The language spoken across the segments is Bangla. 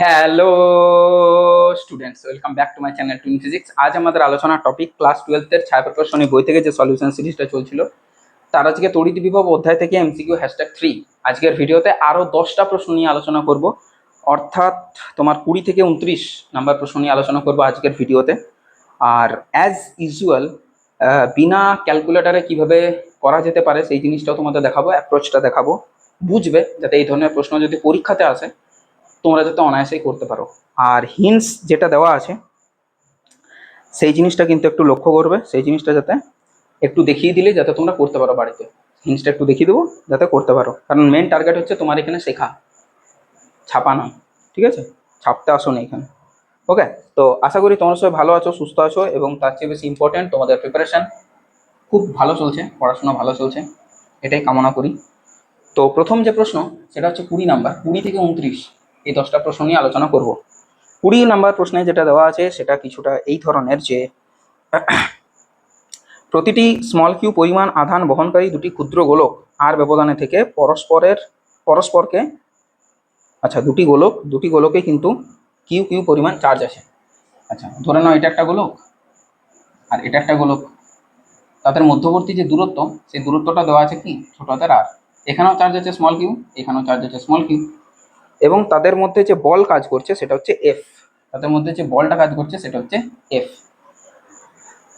Hello students welcome back to my channel twin physics আজ আমাদের আলোচনা টপিক ক্লাস টুয়েলভের ছায়াপ্রকাশনী বই থেকে যে সলিউশন সিরিজটা চলছিল, তার আজকে তড়িৎ বিভব অধ্যায় থেকে এমসিকিউ হ্যাশট্যাগ থ্রি আজকের ভিডিওতে আরও দশটা প্রশ্ন নিয়ে আলোচনা করব। অর্থাৎ তোমার কুড়ি থেকে উনত্রিশ নাম্বার প্রশ্ন নিয়ে আলোচনা করব আজকের ভিডিওতে। আর অ্যাজ ইউজুয়াল বিনা ক্যালকুলেটারে কীভাবে করা যেতে পারে সেই জিনিসটাও তোমাদের দেখাবো অ্যাপ্রোচটা দেখাবো। বুঝবে যাতে এই ধরনের প্রশ্ন যদি পরীক্ষাতে আসে তোমরা যাতে অনায়াসেই করতে পারো। আর হিন্টস যেটা দেওয়া আছে, সেই জিনিসটা কিন্তু একটু লক্ষ্য করবে। সেই জিনিসটা যাতে একটু দেখিয়ে দিলে যাতে তোমরা করতে পারো বাড়িতে। হিন্টসটা একটু দেখিয়ে দেবো, যাতে করতে পারো। কারণ মেন টার্গেট হচ্ছে তোমার এখানে শেখা, ছাপা নয় ঠিক আছে? ছাপতে আসো না এখানে। ওকে তো আশা করি তোমরা সবাই ভালো আছো, সুস্থ আছো এবং তার চেয়ে বেশি ইম্পর্টেন্ট তোমাদের প্রিপারেশন খুব ভালো চলছে, পড়াশোনা ভালো চলছে। এটাই কামনা করি। তো প্রথম যে প্রশ্ন, সেটা হচ্ছে কুড়ি নাম্বার। কুড়ি থেকে উনত্রিশ। এই দশটা প্রশ্ন নিয়ে আলোচনা করব। কুড়ি নাম্বার প্রশ্নে যেটা দেওয়া আছে সেটা কিছুটা এই ধরনের যে, প্রতিটি স্মল কিউ পরিমাণ আধান বহনকারী দুটি ক্ষুদ্র গোলক আর ব্যবধানে থেকে পরস্পরের, পরস্পরকে আচ্ছা দুটি গোলক, দুটি গোলকে কিন্তু কিউ কিউ পরিমাণ চার্জ আছে আচ্ছা ধরে নাও এটা একটা গোলক আর এটা একটা গোলক। তাদের মধ্যবর্তী যে দূরত্ব, সেই দূরত্বটা দেওয়া আছে কি? ছোট হাতের আর এখানেও চার্জ আছে স্মল কিউ এখানেও চার্জ আছে স্মল কিউ এবং তাদের মধ্যে যে বল কাজ করছে সেটা হচ্ছে এফ তাদের মধ্যে যে বলটা কাজ করছে সেটা হচ্ছে এফ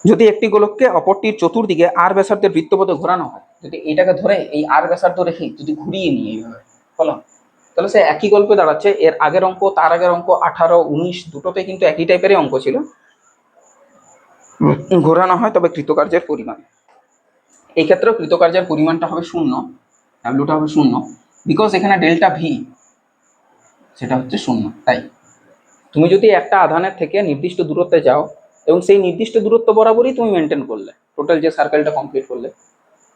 যদি একটি গোলককে অপরটির চতুর্দিকে আর ব্যাসার্ধের বৃত্তপথে ঘোরানো হয় যদি এটাকে ধরে এই আর ব্যাসার্ধ রেখে যদি ঘুরিয়ে নিয়ে এইভাবে বলো। তাহলে সে একই গল্পে দাঁড়াচ্ছে এর আগের অঙ্ক তার আগের অঙ্ক আঠারো উনিশ দুটোতে কিন্তু একই টাইপেরই অঙ্ক ছিল। ঘোরানো হয় তবে কৃতকার্যের পরিমাণ। এই ক্ষেত্রেও কৃতকার্যের পরিমাণটা হবে শূন্য ডাব্লিউটা হবে শূন্য বিকজ এখানে ডেল্টা ভি সেটা হচ্ছে শূন্য, তাই? তুমি যদি একটা আধানের থেকে নির্দিষ্ট দূরত্বে যাও এবং সেই নির্দিষ্ট দূরত্ব বরাবরই তুমি মেনটেন করলে টোটাল যে সার্কেলটা কমপ্লিট করলে,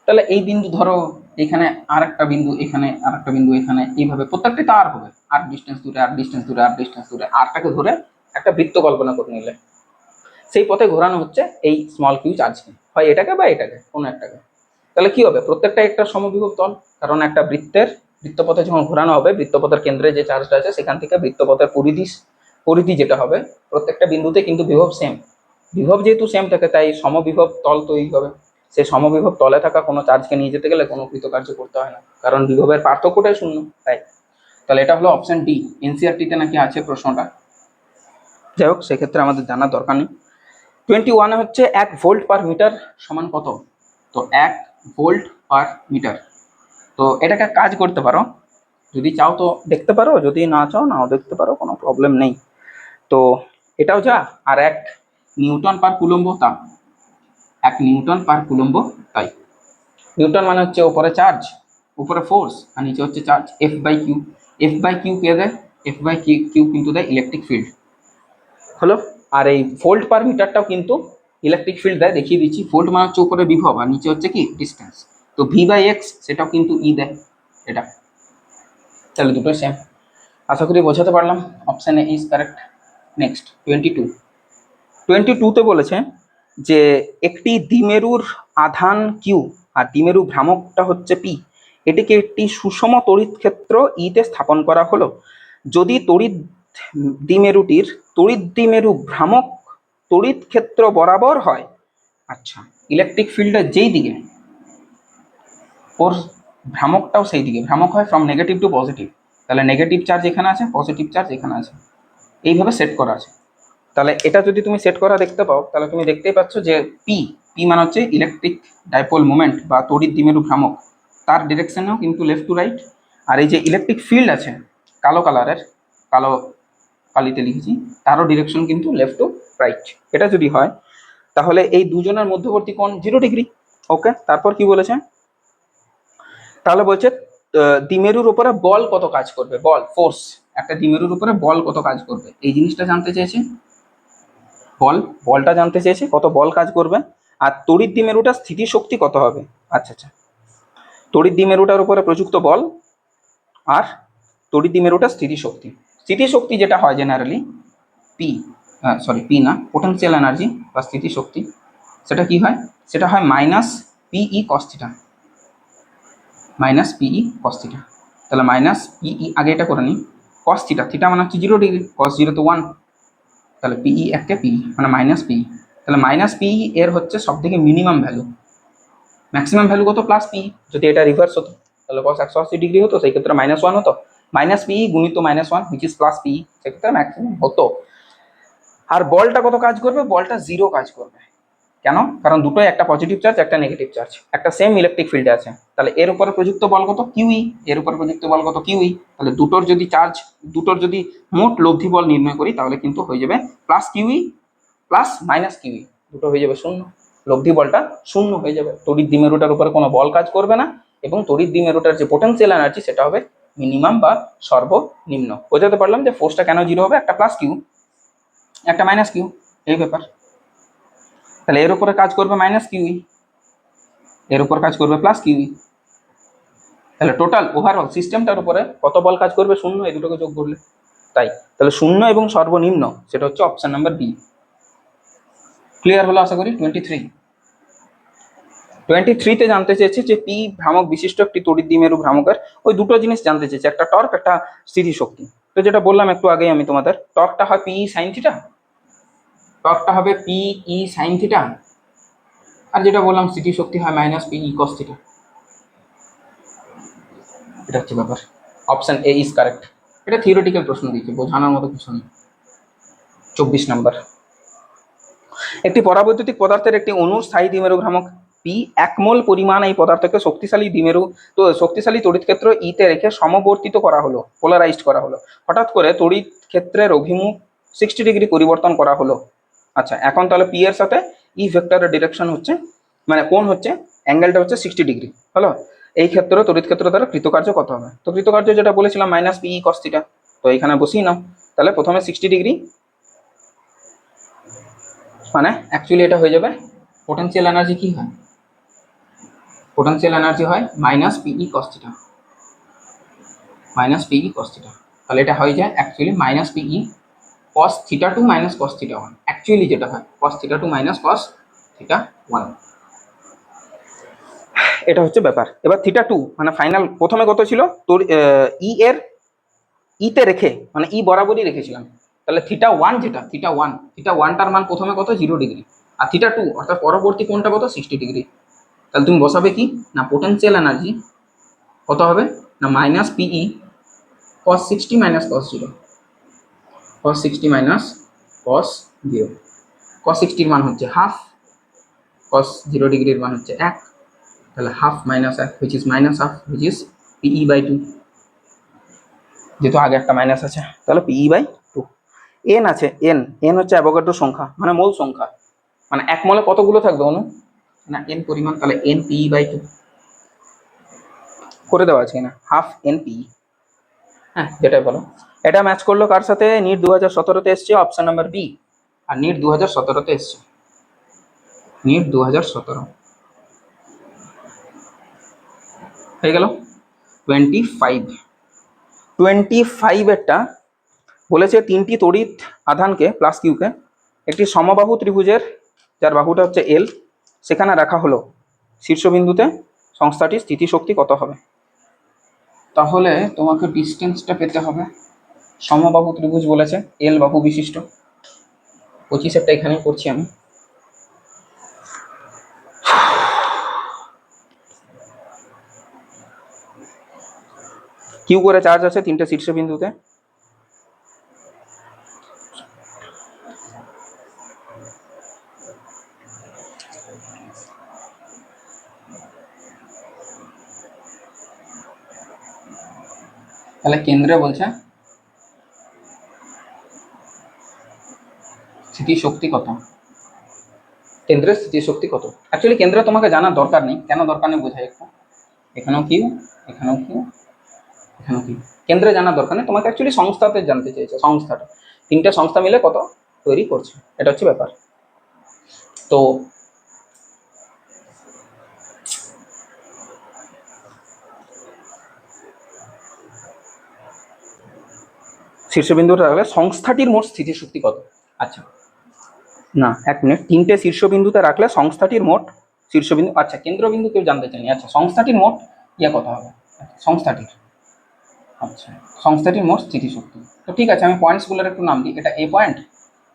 তাহলে এই বিন্দু ধরো এখানে আর একটা বিন্দু, এখানে আর একটা বিন্দু, এখানে এইভাবে প্রত্যেকটা আর হবে। আর ডিস্টেন্স দূরে আর ডিস্টেন্স দূরে আর ডিস্টেন্স দূরে আরটাকে ধরে একটা বৃত্ত কল্পনা করে নিলে। সেই পথে ঘোরানো হচ্ছে এই স্মল কিউ চার্জকে হয় এটাকে বা এটাকে, কোনো একটাকে। তাহলে কি হবে? প্রত্যেকটা একটা সমবিভব তল, কারণ একটা বৃত্তের বৃত্তপথে যখন ঘোরানো হবে, বৃত্তপথের কেন্দ্রে যে চার্জটা আছে, সেখান থেকে বৃত্তপথের পরিধি পরিধি যেটা হবে, প্রত্যেকটা বিন্দুতে কিন্তু বিভব সেম বিভব যেহেতু সেম থাকে, তাই সমবিভব তল তৈরি হবে। সেই সমবিভব তলে থাকা কোনো চার্জকে নিয়ে যেতে গেলে কোনো কৃতকার্য করতে হয় না, কারণ বিভবের পার্থক্যটাই শূন্য তাই তাহলে এটা হলো অপশন ডি এনসিআরটিতে নাকি আছে প্রশ্নটা? যাই হোক, সেক্ষেত্রে আমাদের জানার দরকার নেই। টোয়েন্টি ওয়ানে হচ্ছে এক ভোল্ট পার মিটার সমান কত? তো এক ভোল্ট পার মিটার তো এটাকে কাজ করতে পারো। যদি চাও তো দেখতে পারো, যদি না চাও নাও দেখতে পারো, কোনো প্রবলেম নেই। তো এটাও যা, আর এক নিউটন পার কুলম্ব তা এক নিউটন পার কুলম্ব তাই। নিউটন মানে হচ্ছে ওপরে চার্জ উপরে ফোর্স আর নিচে হচ্ছে charge F by q F by q কে দেয় এফ বাই কিউ কিন্তু দেয় ইলেকট্রিক ফিল্ড হলো? আর এই ফোল্ড পার মিটারটাও কিন্তু ইলেকট্রিক ফিল্ড দেয়, দেখিয়ে দিচ্ছি। ফোল্ড মানে হচ্ছে উপরে বিভব, আর নিচে হচ্ছে কি? ডিস্টেন্স তো ভি বাই এক্স সেটাও কিন্তু ই দেয়, এটা। তাহলে দুটোই সেম আশা করি বোঝাতে পারলাম option A is correct next twenty two twenty টুতে বলেছে যে একটি দ্বিমেরুর আধান কিউ আর দ্বিমেরু ভ্রামকটা হচ্ছে পি এটিকে একটি সুষম তড়িৎ ক্ষেত্র ইতে স্থাপন করা হলো। যদি তড়িৎ দ্বিমেরুটির তড়িৎ দ্বিমেরু ভ্রামক তড়িৎ ক্ষেত্র বরাবর হয় আচ্ছা ইলেকট্রিক ফিল্ডের যেই দিকে ওর ভ্রামকটাও সেই দিকে। ভ্রামক হয় ফ্রম নেগেটিভ টু পজিটিভ তাহলে নেগেটিভ চার্জ এখানে আছে পজিটিভ চার্জ এখানে আছে। এইভাবে সেট করা আছে। তাহলে এটা যদি তুমি সেট করা দেখতে পাও, তাহলে তুমি দেখতেই পাচ্ছ যে পি পি মানে হচ্ছে ইলেকট্রিক ডাইপোল মুভমেন্ট বা তড়িৎ দ্বিমেরু ভ্রামক। তার ডিরেকশনেও কিন্তু লেফট টু রাইট আর এই যে ইলেকট্রিক ফিল্ড আছে, কালো কালারের কালো কালিতে লিখেছি, তারও ডিরেকশন কিন্তু লেফট টু রাইট এটা যদি হয়, তাহলে এই দুজনের মধ্যবর্তী কোণ জিরো ডিগ্রি ওকে তারপর কি বলেছে? তাহলে বলছে ডিমেরুর উপরে বল কত কাজ করবে? বল ফোর্স একটা ডিমেরুর উপরে বল কত কাজ করবে? এই জিনিসটা জানতে চেয়েছে? বল, বলটা জানতে চেয়েছে কত বল কাজ করবে? আর তড়িৎ দ্বিমেরুটা স্থিতিশক্তি কত হবে? আচ্ছা আচ্ছা। তড়িৎ ডিমেরুটার উপরে প্রযুক্ত বল আর তড়িৎ দ্বিমেরুটা স্থিতিশক্তি। স্থিতিশক্তি যেটা হয় জেনারেলি পি সরি পি না পোটেনশিয়াল এনার্জি বা স্থিতিশক্তি, সেটা কি হয়? সেটা হয় মাইনাস পিই কস্থিটা মাইনাস পিই কস্থিটা তাহলে মাইনাস পিই আগে এটা করে নিই কস থিটা থিটা মানে হচ্ছে জিরো ডিগ্রি কস জিরো তো ওয়ান তাহলে পিই একটা পিই মানে মাইনাস পিই তাহলে মাইনাস পিই এর হচ্ছে সব থেকে মিনিমাম ভ্যালু ম্যাক্সিমাম ভ্যালু কত প্লাস পি যদি এটা রিভার্স হতো, তাহলে কস একশো আশি ডিগ্রি হতো, সেই ক্ষেত্রে মাইনাস ওয়ান হতো। মাইনাস পিই গুণিত minus one which is plus PE সেক্ষেত্রে ম্যাক্সিমাম হতো। আর বলটা কত কাজ করবে? বলটা জিরো কাজ করবে। কেন? কারণ দুটোই একটা পজিটিভ চার্জ একটা নেগেটিভ চার্জ একটা সেম ইলেকট্রিক ফিল্ডে আছে। তাহলে এর উপরে প্রযুক্ত বল কত? কিউই এর উপরে প্রযুক্ত বল কত? কিউই তাহলে দুটোর যদি চার্জ দুটোর যদি মোট লব্ধি বল নির্ণয় করি, তাহলে কিন্তু হয়ে যাবে plus qE plus minus qE দুটো হয়ে যাবে শূন্য। লব্ধি বলটা শূন্য হয়ে যাবে। তড়িৎ দ্বিমেরুটার উপরে কোনো বল কাজ করবে না এবং তড়িৎ দ্বিমেরুটার যে পোটেনশিয়াল এনার্জি সেটা হবে মিনিমাম বা সর্বনিম্ন। বোঝাতে পারলাম যে ফোর্সটা কেন জিরো হবে? একটা প্লাস কিউ একটা মাইনাস কিউ এই ব্যাপার। তাহলে এর উপরে কাজ করবে মাইনাস কিউই এর উপর কাজ করবে প্লাস কিউই তাহলে টোটাল ওভারঅল সিস্টেমটার উপরে কত বল কাজ করবে শূন্য, এই দুটোকে যোগ করলে। তাই, তাহলে শূন্য এবং সর্বনিম্ন, সেটা হচ্ছে অপশন নাম্বার বি ক্লিয়ার হলো আশা করি? টোয়েন্টি থ্রি টোয়েন্টি থ্রিতে জানতে চেয়েছি যে পি ভ্রামক বিশিষ্ট একটি তড়িৎ দ্বিমেরু ভ্রামকের। ওই দুটো জিনিস জানতে চেয়েছি, একটা টর্ক, একটা স্থিতিশক্তি। তো যেটা বললাম একটু আগেই আমি তোমাদের। টর্কটা হয় পি সাইন থিটা টর্কটা হবে পি ই সাইন থিটা আর যেটা বললাম সিটি শক্তি হয় minus P E cos theta এটা হচ্ছে ব্যাপার। অপশন এ ইজ কারেক্ট এটা থিওরিটিক্যাল প্রশ্ন দিয়েছে, বোঝানোর মতো কিছু নেই। চব্বিশ নম্বর। একটি পরাবৈদ্যুতিক পদার্থের একটি অণুর স্থায়ী দ্বিমেরু ভ্রামক পি একমোল পরিমাণ এই পদার্থকে শক্তিশালী দ্বিমেরু, তো শক্তিশালী তড়িৎ ক্ষেত্র ইতে রেখে সমবর্তিত করা হলো পোলারাইজড করা হলো। হঠাৎ করে তড়িৎ ক্ষেত্রের অভিমুখ সিক্সটি ডিগ্রি পরিবর্তন করা হলো। আচ্ছা এখন তাহলে পি এর সাথে ই ভেক্টরের ডিরেকশন হচ্ছে মানে কোন হচ্ছে অ্যাঙ্গেলটা হচ্ছে সিক্সটি ডিগ্রি হলো? এই ক্ষেত্রে, তড়িৎ ক্ষেত্র দ্বারা কৃতকার্য কত হবে? তো কৃতকার্য যেটা বলেছিলাম মাইনাস পি কস থিটা তো এখানে বসিয়ে নাও। তাহলে প্রথমে সিক্সটি ডিগ্রি মানে অ্যাকচুয়ালি এটা হয়ে যাবে পোটেনশিয়াল এনার্জি কি হয়? পোটেনশিয়াল এনার্জি হয় minus PE cos theta minus PE cos theta তাহলে এটা হয়ে যায় actually minus PE cos theta two minus cos theta one actually যেটা হয় cos theta two minus cos theta one এটা হচ্ছে ব্যাপার। এবার থিটা টু মানে ফাইনাল প্রথমে কত ছিল? তোর ই এর ইতে রেখে মানে ই বরাবরই রেখেছিলাম। তাহলে থিটা ওয়ান যেটা থিটা ওয়ান থিটা ওয়ানটার মান প্রথমে কত? জিরো ডিগ্রি আর থিটা টু অর্থাৎ পরবর্তী কোনটা কত? সিক্সটি ডিগ্রি তাহলে তুমি বসাবে কি? না পোটেনশিয়াল এনার্জি কত হবে? না minus PE cos sixty minus cos zero cos sixty minus cos zero cos সিক্সটির মান হচ্ছে হাফ কস জিরো ডিগ্রির মান হচ্ছে এক। তাহলে হাফ মাইনাস এক which is minus half which is PE by two যেহেতু আগে একটা মাইনাস আছে, তাহলে পিই বাই টু এন আছে এন এন হচ্ছে অ্যাভোগাড্রো সংখ্যা মানে মোল সংখ্যা। মানে এক মলে কতগুলো থাকবে অনু? না এন পরিমাণ, তাহলে এন পিই বাই টু করে দেওয়া আছে না হাফ এন পিই হ্যাঁ। যেটাই বলো। এটা ম্যাচ করল কার সাথে? নিট দু হাজার সতেরোতে এসছে অপশন নাম্বার বি আর নিট দু হাজার সতেরোতে এসছে। নিট দু হাজার সতেরো। হয়ে গেল? টোয়েন্টি ফাইভ টোয়েন্টি ফাইভেরটা বলেছে তিনটি তড়িৎ আধানকে প্লাস কিউকে একটি সমবাহু ত্রিভুজের, যার বাহুটা হচ্ছে এল সেখানে রাখা হলো শীর্ষবিন্দুতে। সংস্থাটির স্থিতিশক্তি কত হবে? তাহলে তোমাকে ডিস্টেন্সটা পেতে হবে। সমবাহু ত্রিভুজ বলেছে এল বাহু বিশিষ্ট। পঁচিশেরটা এখানে করছি আমি। কিউ করে চার্জ আছে তিনটে শীর্ষবিন্দুতে। তাহলে কেন্দ্রে বলছে, স্থিতিশক্তি কত? কেন্দ্রের স্থিতিশক্তি কত? অ্যাকচুয়ালি কেন্দ্রে তোমাকে জানার দরকার নেই। কেন দরকার নেই বোঝাই একটু। এখানেও কিউ এখানেও কিউ এখানেও কিউ কেন্দ্রে জানার দরকার নেই। তোমাকে অ্যাকচুয়ালি সংস্থাতে জানতে চেয়েছে সংস্থাটা। তিনটা সংস্থা মিলে কত তৈরি করছে। এটা হচ্ছে ব্যাপার। তো শীর্ষবিন্দুটা রাখলে সংস্থাটির মোট স্থিতিশক্তি কত? আচ্ছা। না এক মিনিট। তিনটে শীর্ষবিন্দুতে রাখলে সংস্থাটির মোট শীর্ষবিন্দু আচ্ছা কেন্দ্রবিন্দু কেউ জানতে চাইনি আচ্ছা সংস্থাটির মোট ইয়ে কত হবে? আচ্ছা, সংস্থাটির। আচ্ছা সংস্থাটির মোট স্থিতিশক্তি। তো ঠিক আছে আমি পয়েন্টসগুলোর একটু নাম দিই। এটা এ পয়েন্ট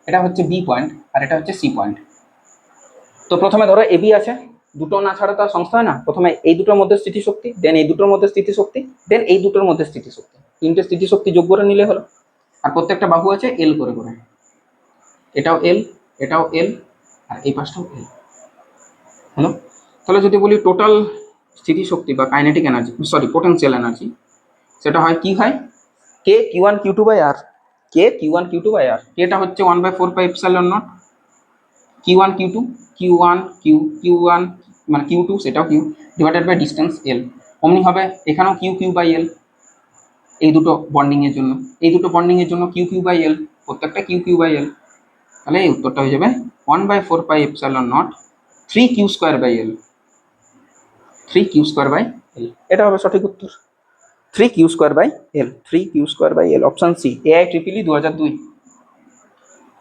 এটা হচ্ছে বি পয়েন্ট আর এটা হচ্ছে সি পয়েন্ট তো প্রথমে ধরো এবি আছে। দুটো না ছাড়া তার সংস্থা হয় না। প্রথমে এই দুটোর মধ্যে স্থিতিশক্তি দেন এই দুটোর মধ্যে স্থিতিশক্তি দেন এই দুটোর মধ্যে স্থিতিশক্তি। তিনটে স্থিতিশক্তি যোগ করে নিলে হলো। আর প্রত্যেকটা বাহু আছে এল করে করে। এটাও এল এটাও এল আর এই পাশটাও এল হ্যালো তাহলে যদি বলি টোটাল স্থিতিশক্তি বা kinetic energy sorry potential energy সেটা হয় কি হয়? K q one q two by r K q one q two by r কেটা হচ্ছে one by four by epsilon naught q one q two q one q q one মানে কিউ টু সেটাও q divided by distance L অমনি হবে, এখানেও কিউ কিউ বাই এল এই দুটো বন্ডিং এর জন্য। এই দুটো বন্ডিং এর জন্য কিউ কিউ বাই এল প্রত্যেকটা কিউ কিউ বাই এল তাহলে এই উত্তরটা হয়ে যাবে one by four by epsilon naught three q square by L three q square by L এটা হবে সঠিক উত্তর। Three q square by L three q square by L option C AI ট্রিপিলি দু হাজার দুই।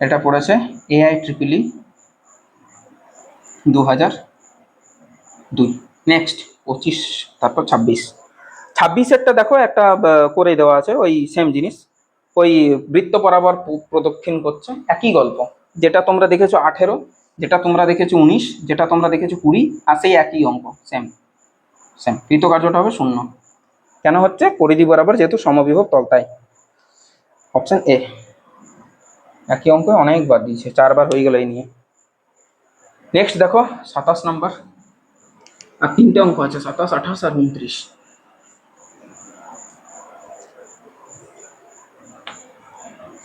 এটা পড়েছে এআই ট্রিপিলি দু হাজার দুই। নেক্সট পঁচিশ, তারপর ছাব্বিশ। ছাব্বিশেরটা দেখো, একটা করে দেওয়া আছে, ওই সেম জিনিস। ওই বৃত্ত বরাবর প্রদক্ষিণ করছে, একই গল্প। যেটা তোমরা দেখেছ আঠেরো, যেটা তোমরা দেখেছ উনিশ, যেটা তোমরা দেখেছ কুড়ি, আর সেই একই অঙ্ক সেম সেম কৃতকার্যটা হবে শূন্য। কেন হচ্ছে? পরিধি বরাবর যেহেতু সমবিভব তল, তাই। অপশন এ একই অঙ্ক অনেকবার দিয়েছে, চারবার হয়ে গেল এই নিয়ে। নেক্সট দেখো, সাতাশ নাম্বার আর তিনটে অঙ্ক আছে, সাতাশ, আঠাশ আর উনত্রিশ।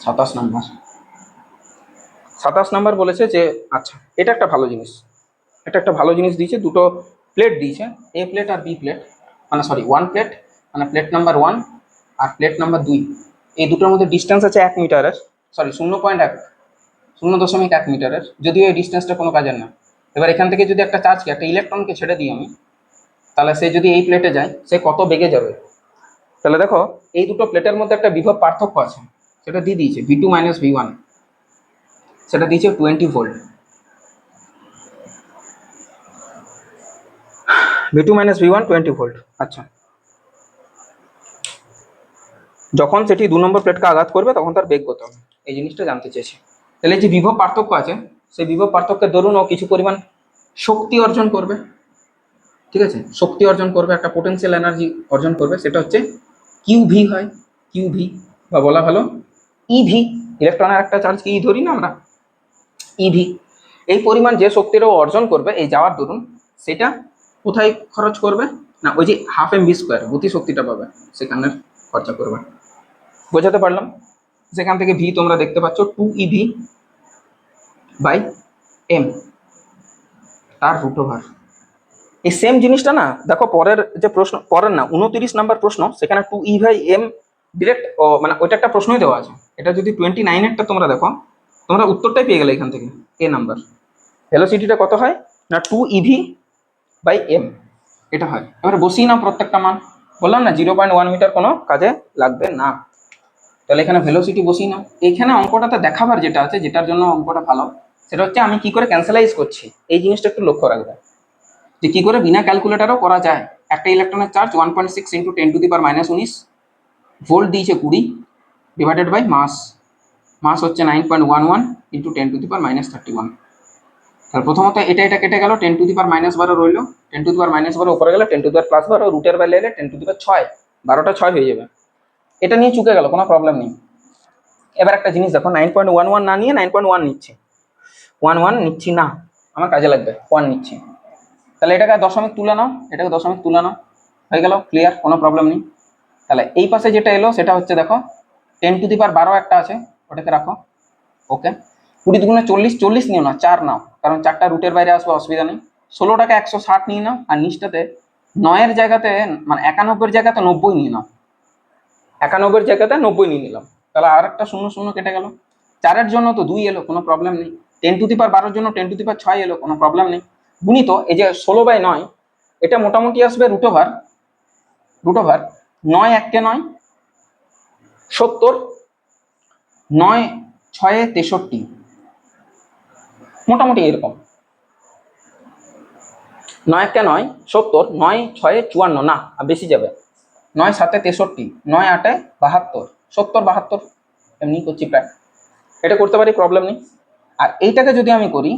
সাতাশ নাম্বার। সাতাশ নাম্বার বলেছে যে আচ্ছা এটা একটা ভালো জিনিস। এটা একটা ভালো জিনিস দিয়েছে, দুটো প্লেট দিয়েছে। এ প্লেট আর বি প্লেট মানে সরি ওয়ান প্লেট মানে প্লেট নাম্বার ওয়ান আর প্লেট নাম্বার দুই। এই দুটোর মধ্যে ডিস্টেন্স আছে এক মিটারের সরি শূন্য পয়েন্ট এক, শূন্য দশমিক এক মিটারের যদিও এই ডিস্টেন্সটা কোনো কাজের না। এবার এখান থেকে যদি একটা চার্জকে একটা ইলেকট্রনকে ছেড়ে দিই আমি, তাহলে সে যদি এই প্লেটে যায়, সে কত বেগে যাবে? তাহলে দেখো, এই দুটো প্লেটের মধ্যে একটা বিভব পার্থক্য আছে। সেটা দিয়ে দিয়েছে V two minus V one সেটা দিয়েছে twenty volt V two minus V one twenty volt আচ্ছা। যখন সেটি দু নম্বর প্লেটকে আঘাত করবে তখন তার বেগ কত হবে। এই জিনিসটা জানতে চেয়েছে। তাহলে যে বিভব পার্থক্য আছে সেই বিভব পার্থক্যের দরুন ও কিছু পরিমাণ শক্তি অর্জন করবে। ঠিক আছে? শক্তি অর্জন করবে একটা পোটেনশিয়াল এনার্জি অর্জন করবে সেটা হচ্ছে কিউ ভি হয়। কিউ ভি বা বলা ভালো ইভি ইলেকট্রনের একটা চার্জ কি? ধরি না আমরা? ইভি এই পরিমাণ যে শক্তিটা অর্জন করবে, এই যাওয়ার দরুন, সেটা কোথায় খরচ করবে? না, ওই যে হাফ এম বি স্কোয়ার গতি শক্তিটা পাবে সেখানে খরচা করবে। বোঝাতে পারলাম? সেখান থেকে ভি তোমরা দেখতে পাচ্ছ টু ইভি বাই এম তার রুট ওভার এই সেম জিনিসটা না, দেখো পরের যে প্রশ্ন, পরের না, উনতিরিশ নাম্বার প্রশ্ন, সেখানে টু ই ভাই এম ডিরেক্ট মানে ওইটা একটা প্রশ্নই দেওয়া আছে। এটা যদি টোয়েন্টি নাইনেরটা তোমরা দেখো, তোমরা উত্তরটাই পেয়ে গেলে এখান থেকে এ নাম্বার ভেলোসিটিটা কত হয়? না টু ইভি বাই এম এটা হয়। এবার বসিয়ে নাও প্রত্যেকটা মান। বললাম না জিরো পয়েন্ট ওয়ান মিটার কোনো কাজে লাগবে না। তাহলে এখানে ভেলোসিটি বসিয়ে নাও। এখানে অঙ্কটাতে দেখাবার যেটা আছে, যেটার জন্য অঙ্কটা ভালো, সেটা হচ্ছে আমি কি করে ক্যান্সেলাইজ করছি। এই জিনিসটা একটু লক্ষ্য রাখবে। যে কি করে বিনা ক্যালকুলেটারও করা যায়। একটা ইলেকট্রনের charge one point six into ten to the power minus উনিশ। ভোল্ট দিয়েছে কুড়ি। ডিভাইডেড বাই মাস মাস হচ্ছে nine point one one into ten to the power minus thirty one তাহলে প্রথমত এটা এটা কেটে গেল ten to the power minus বারো রইল। Ten to the power minus বারো উপরে গেলে ten to the power plus বারো রুটের বেলা এলে টেন টু দি পার ছয়। বারোটা ছয় হয়ে যাবে। এটা নিয়ে চুকে গেল, কোনো প্রবলেম নেই। এবার একটা জিনিস দেখো নাইন পয়েন্ট ওয়ান ওয়ান না নিয়ে নাইন পয়েন্ট ওয়ান নিচ্ছি। ওয়ান ওয়ান নিচ্ছি না, আমার কাজে লাগবে ওয়ান নিচ্ছি। তাহলে এটাকে দশমিক তুলে নাও, এটাকে দশমিক তুলে নাও। হয়ে গেল ক্লিয়ার কোনো প্রবলেম নেই। তাহলে এই পাশে যেটা এলো, সেটা হচ্ছে দেখো টেন টু দি পার বারো একটা আছে ওটাকে রাখো। ওকে কুড়ি দুগুণে চল্লিশ চল্লিশ নিও না, চার নাও। কারণ চারটা রুটের বাইরে আসবে, অসুবিধা নেই। ষোলোটাকে একশো ষাট নিয়ে নাও, আর নিচটাতে নয়ের জায়গাতে মানে একানব্বইয়ের জায়গাতে নব্বই নিয়ে নাও। একানব্বইয়ের জায়গাতে নব্বই নিয়ে নিলাম। তাহলে আর একটা শূন্য শূন্য কেটে গেল। চারের জন্য তো দুই এলো, কোনো প্রবলেম নেই। টেন টু দি পার বারোর জন্য টেন টু দি পার ছয় এলো, কোনো প্রবলেম নেই। গুণিত, এই যে ষোলো বাই নয়, এটা মোটামুটি আসবে রুট ওভার রুট ওভার নয়, এককে নয় সত্তর, নয়, ছয়ে, তেষট্টি। মোটামুটি এরকম। নয় একটা নয়, সত্তর, নয়, ছয়ে, চুয়ান্ন, না বেশি যাবে। নয়, সাতে, তেষট্টি, নয়, আটে, বাহাত্তর, সত্তর, বাহাত্তর, এমনি করছি প্রায়। এটা করতে পারি প্রবলেম নেই। আর এইটাকে যদি আমি করি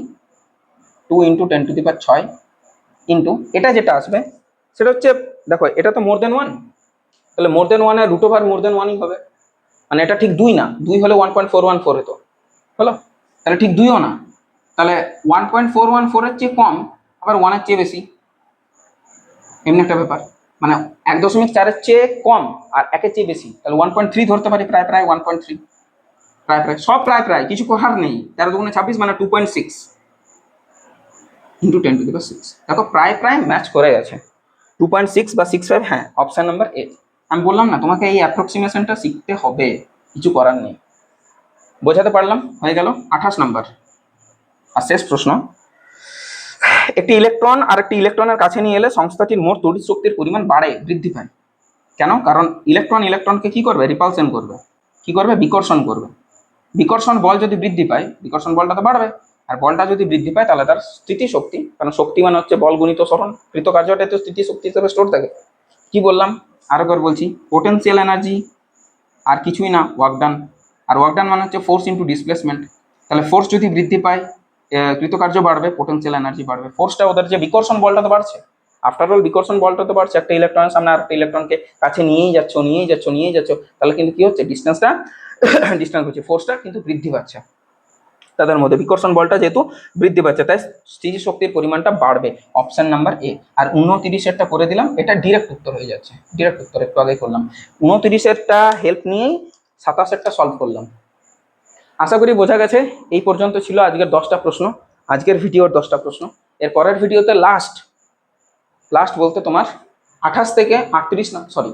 two into ten to the power ছয় ইন্টু এটা যেটা আসবে, সেটা হচ্ছে, দেখো, এটা তো মোর দেন ওয়ান তাহলে মোর দেন ওয়ানের রুট ওভার মোর দেন ওয়ানই হবে। মানে এটা ঠিক দুই না, দুই হলে one point four one four হতো, হলো? তাহলে ঠিক দুইও না। তাহলে ওয়ান পয়েন্ট ফোর ওয়ান ফোরের চেয়ে কম, আবার ওয়ানের চেয়ে বেশি। এমনি একটা ব্যাপার। মানে এক দশমিক চারের চেয়ে কম আর একের চেয়ে বেশি। তাহলে ওয়ান পয়েন্ট থ্রি ধরতে পারি প্রায় প্রায় ওয়ান পয়েন্ট থ্রি প্রায় প্রায়, সব প্রায় প্রায়, কিছু করার নেই। তেরো দুগুণে ছাব্বিশ মানে two point six into ten to দিকে সিক্স দেখো, প্রায় প্রায় ম্যাচ করে গেছে টু পয়েন্ট সিক্স বা সিক্স ফাইভ হ্যাঁ অপশান নাম্বার এ আমি বললাম না, তোমাকে এই অ্যাপ্রক্সিমেশনটা শিখতে হবে। কিছু করার নেই। বোঝাতে পারলাম? হয়ে গেল? আঠাশ নাম্বার। আর শেষ প্রশ্ন। একটি ইলেকট্রন আর একটি ইলেকট্রনের কাছে নিয়ে এলে সংস্থাটির মোট তড়িৎ শক্তির পরিমাণ বাড়ে, বৃদ্ধি পায়। কেন? কারণ ইলেকট্রন ইলেকট্রনকে কি করবে? রিপালশন করবে। কি করবে? বিকর্ষণ করবে। বিকর্ষণ বল যদি বৃদ্ধি পায়, বিকর্ষণ বলটা তো বাড়বে। আর বলটা যদি বৃদ্ধি পায়, তাহলে তার স্থিতি শক্তি কারণ শক্তি মানে হচ্ছে বল গুণিত স্মরণ কৃতকার্যটা তো স্থিতি শক্তি হিসেবে স্টোর থাকে। কি বললাম? আরও একবার বলছি পোটেন্সিয়াল এনার্জি আর কিছুই না ওয়ার্ক ডান আর ওয়ার্ক ডান মানে হচ্ছে ফোর্স ইন্টু ডিসপ্লেসমেন্ট তাহলে ফোর্স যদি বৃদ্ধি পায় কৃতকার্য বাড়বে পোটেন্সিয়াল এনার্জি বাড়বে। ফোর্সটা ওদের যে বিকর্ষণ বলটা তো বাড়ছে। আফটার অল বিকর্ষণ বলটা তো বাড়ছে। একটা ইলেকট্রনের সামনে আর একটা ইলেকট্রনকে কাছে নিয়েই যাচ্ছ নিয়েই যাচ্ছ নিয়েই যাচ্ছ, তাহলে কিন্তু কি হচ্ছে? ডিস্টেন্সটা ডিস্টেন্স হচ্ছে। ফোর্সটা কিন্তু বৃদ্ধি পাচ্ছে। তাদের মধ্যে বিকর্ষণ বলটা যেহেতু বৃদ্ধি পাচ্ছে, তাই স্থিতি শক্তির পরিমাণটা বাড়বে অপশান নাম্বার এ আর উনতিরিশেরটা করে দিলাম, এটা ডিরেক্ট উত্তর হয়ে যাচ্ছে ডিরেক্ট উত্তর, একটু আগে করলাম। উনতিরিশেরটা হেল্প নিয়েই সাতাশেরটা সলভ করলাম। আশা করি বোঝা গেছে, এই পর্যন্ত ছিল আজকের দশটা প্রশ্ন, আজকের ভিডিওর দশটা প্রশ্ন। এর পরের ভিডিওতে লাস্ট লাস্ট বলতে তোমার আঠাশ থেকে আটত্রিশ না সরি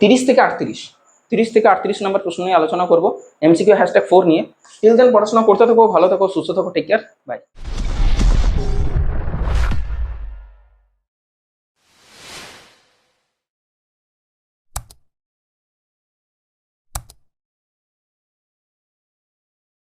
তিরিশ থেকে আটত্রিশ। তিরিশ থেকে আটত্রিশ নম্বর প্রশ্ন নিয়ে আলোচনা করব। এমসিকিউ হ্যাশট্যাগ ফোর নিয়ে। টিল দেন পড়াশোনা করতে থাকো, ভালো থাকো, সুস্থ থাকো টেক কেয়ার বাই